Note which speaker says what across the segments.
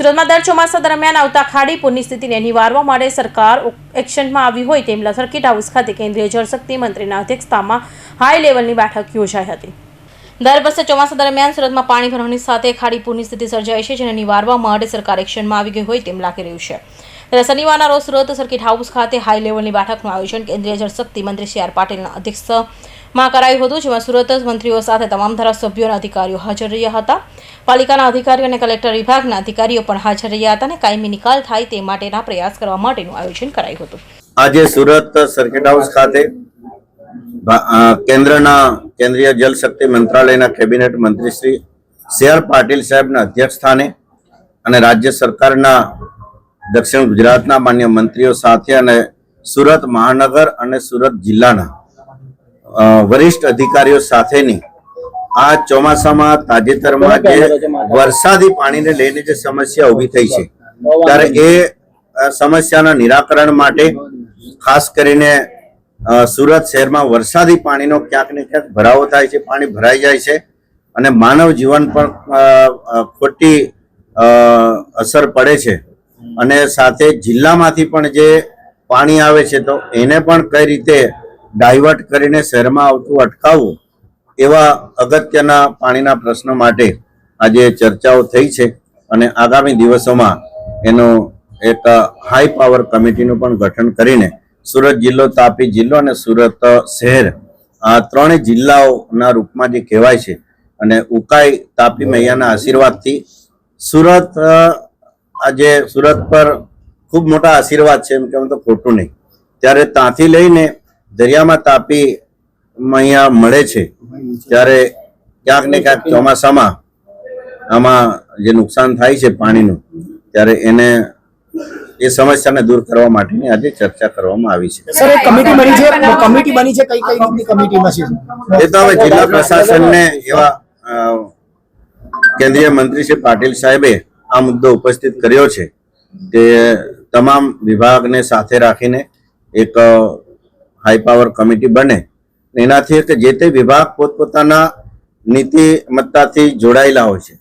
Speaker 1: સુરતમાં દર ચોમાસા દરમિયાન આવતા ખાડી પૂરની સ્થિતિને નિવારવા માટે સરકાર એક્શનમાં આવી હોય તેમ સર્કિટ હાઉસ ખાતે કેન્દ્રીય જળશક્તિ મંત્રીના અધ્યક્ષતામાં હાઈ લેવલની બેઠક યોજાઈ હતી. દર વર્ષે ચોમાસા દરમિયાન સુરતમાં પાણી ભરવાની સાથે ખાડી પૂરની સ્થિતિ સર્જાય છે, જેને નિવારવા માટે સરકાર એક્શનમાં આવી ગઈ હોય તેમ લાગી રહ્યું છે. ત્યારે શનિવારના રોજ સુરત સર્કિટ હાઉસ ખાતે હાઈ લેવલની બેઠકનું આયોજન કેન્દ્રીય જળશક્તિ મંત્રી સી આર પાટીલના અધ્યક્ષમાં કરાયું હતું, જેમાં સુરત મંત્રીઓ સાથે તમામ ધારાસભ્યો અધિકારીઓ હાજર રહ્યા હતા. પાલિકાના અધિકારીઓ અને કલેક્ટર વિભાગના અધિકારીઓ પણ હાજર રહ્યા હતા અને કાયમી નિકાલ થાય તે માટેના પ્રયાસ કરવા માટેનું આયોજન કરાયું હતું.
Speaker 2: આજે સુરત સર્કિટ હાઉસ ખાતે કેન્દ્રના કેન્દ્રીય જલ શક્તિ મંત્રાલયના કેબિનેટ મંત્રી શ્રી સી પાટીલ સાહેબના અધ્યક્ષ સ્થાને અને રાજ્ય સરકારના દક્ષિણ ગુજરાતના માન્ય મંત્રીઓ સાથે અને સુરત મહાનગર અને સુરત જિલ્લાના વરિષ્ઠ અધિકારીઓ સાથેની આ ચોમાસામાં તાજેતરમાં જે વરસાદી પાણીને લઈને જે સમસ્યા ઊભી થઈ છે, ત્યારે એ સમસ્યાના નિરાકરણ માટે ખાસ કરીને સુરત શહેરમાં વરસાદી પાણીનો ક્યાંક ને ક્યાંક ભરાવો થાય છે, પાણી ભરાઈ જાય છે અને માનવ જીવન પર ખોટી અસર પડે છે. અને સાથે જિલ્લામાંથી પણ જે પાણી આવે છે, તો એને પણ કઈ રીતે ડાયવર્ટ કરીને શહેરમાં આવતું અટકાવવું એવા અગત્યના પાણીના પ્રશ્નો માટે આજે ચર્ચાઓ થઈ છે અને આગામી દિવસોમાં એનો એક હાઈ પાવર કમિટીનું પણ ગઠન કરીને સુરત જિલ્લો, તાપી જિલ્લો અને સુરત શહેર આ ત્રણેય જિલ્લાઓના રૂપમાં જે કહેવાય છે અને ઉકાઈ, તાપી મૈયાના આશીર્વાદથી સુરત આજે સુરત પર ખૂબ મોટા આશીર્વાદ છે, એમ કે તો ખોટું નહીં. ત્યારે ત્યાંથી લઈને દરિયામાં તાપી અહીંયા મળે છે ત્યારે ક્યાંક ને ક્યાંક ચોમાસામાં આમાં જે નુકસાન થાય છે પાણીનું ત્યારે એને એ સમસ્યાને દૂર કરવા માટેની આજે ચર્ચા કરવામાં આવી છે.
Speaker 3: સર કમિટી બની છે? કમિટી બની છે? કઈ કઈ રીતની કમિટીમાં છે?
Speaker 2: એ તો હવે જિલ્લા પ્રશાસનને એવા કેન્દ્રીય મંત્રી શ્રી પાટીલ સાહેબે આ મુદ્દો ઉપસ્થિત કર્યો છે કે તમામ વિભાગને સાથે રાખીને એક હાઈ પાવર કમિટી બને. એનાથી કે જે તે વિભાગ પોતપોતાના નીતિમત્તાથી જોડાયેલા હોય છે.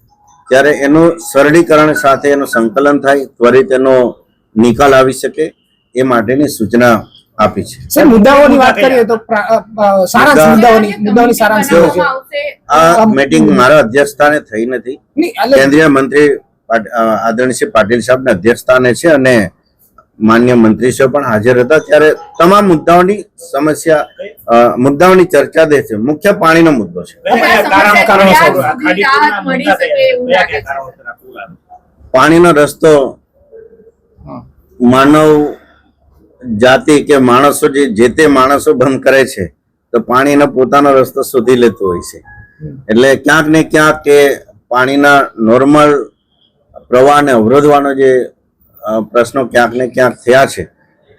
Speaker 2: ત્યારે એનું સરળીકરણ સાથે એનું સંકલન થાય ત્વરિત એનો નિકાલ આવી શકે એ માટેની સૂચના આપી છે.
Speaker 3: સર મુદ્દાઓની વાત કરીએ તો પ્રા- અ, અ, સારાંશ મુદ્દાઓની મુદ્દાઓની સારાંશ
Speaker 2: આ મીટિંગ મારા અધ્યક્ષસ્થાને થઈ નથી. કેન્દ્રીય મંત્રી આદરણીય પાટીલ સાહેબના અધ્યક્ષસ્થાને છે અને માન્ય મંત્રીશ્રીઓ પણ હાજર હતા ત્યારે તમામ મુદ્દાઓની સમસ્યા મુદ્દાઓની ચર્ચા દે છે. મુખ્ય પાણીનો મુદ્દો છે.
Speaker 3: કારણ- કારણો શું?
Speaker 2: પાણીનો રસ્તો માનવ જાતિ કે માણસો જે જે તે માણસો બંધ કરે છે તો પાણીનો પોતાનો રસ્તો શોધી લેતો હોય છે. એટલે ક્યાંક ને ક્યાંક કે પાણીના નોર્મલ પ્રવાહને અવરોધવાનો જે પ્રશ્નો ક્યાંક ને ક્યાંક થયા છે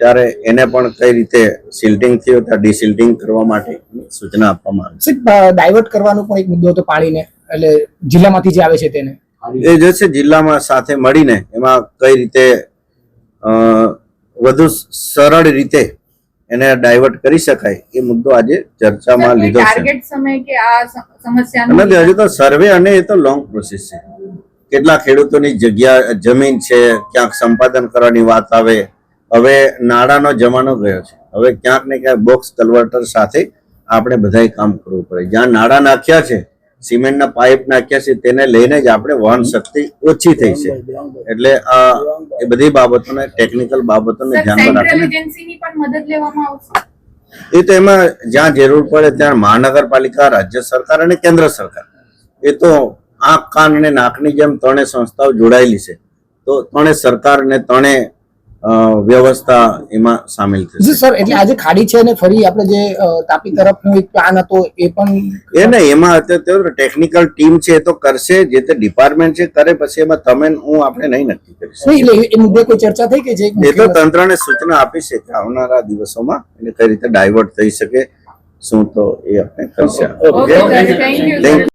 Speaker 2: ત્યારે એને પણ કઈ રીતે સિલ્ટિંગ થયું ત્યાં ડિસિલ્ટિંગ કરવા માટે સૂચના આપવામાં આવે
Speaker 3: છે. ડાયવર્ટ કરવાનો પણ એક મુદ્દો હતો પાણીને એટલે જિલ્લામાંથી જે આવે છે તેને.
Speaker 2: એ જે છે જિલ્લામાં સાથે મળીને એમાં કઈ રીતે વધુ સરળ રીતે એને ડાયવર્ટ કરી શકાય એ મુદ્દો આજે ચર્ચામાં લીધો છે.
Speaker 4: ટાર્ગેટ સમય કે આ સમ-
Speaker 2: નથી હજુ તો સર્વે અને એ તો લોંગ પ્રોસેસ છે. કેટલા ખેડૂતોની જગ્યા જમીન છે ક્યાંક સંપાદન કરવાની વાત આવે. હવે નાણાંનો જમાનો ગયો છે. હવે ક્યાંક ને ક્યાંક બોક્સ કન્વર્ટર સાથે આપણે બધાય કામ કરવું પડે. જ્યાં નાણાં નાખ્યા છે સિમેન્ટના પાઇપ નાખ્યા છે તેને લઈને જ આપણે વહન શક્તિ ઓછી થઈ છે. એટલે આ એ બધી બાબતોને ટેકનિકલ બાબતોને ધ્યાનમાં રાખીને એ તો એમાં જ્યાં જરૂર પડે ત્યાં મહાનગરપાલિકા રાજ્ય સરકાર અને કેન્દ્ર સરકાર. એ તો આંખ કાન અને નાકની જેમ ત્રણે સંસ્થાઓ જોડાયેલી છે. તો ત્રણે સરકાર ને ત્રણે વ્યવસ્થા એમાં સામેલ થશે.
Speaker 3: સર એટલે આજે ખાડી છે ને ફરી આપણે જે તાપી તરફનો એક પ્લાન હતો એ પણ
Speaker 2: એ ને એમાં અત્યારે ટેકનિકલ ટીમ છે એ તો કરશે જે તે ડિપાર્ટમેન્ટ છે કરે પછી એમાં તમે હું આપણે નહીં નક્કી કરીશું
Speaker 3: એટલે એ મુદ્દે કોઈ ચર્ચા થઈ કે જે
Speaker 2: એ તો તંત્રને સૂચના આપી છે કે આવનારા દિવસોમાં એને કઈ રીતે ડાયવર્ટ થઈ શકે શું તો એ આપણે કરશે
Speaker 4: થેન્ક યુ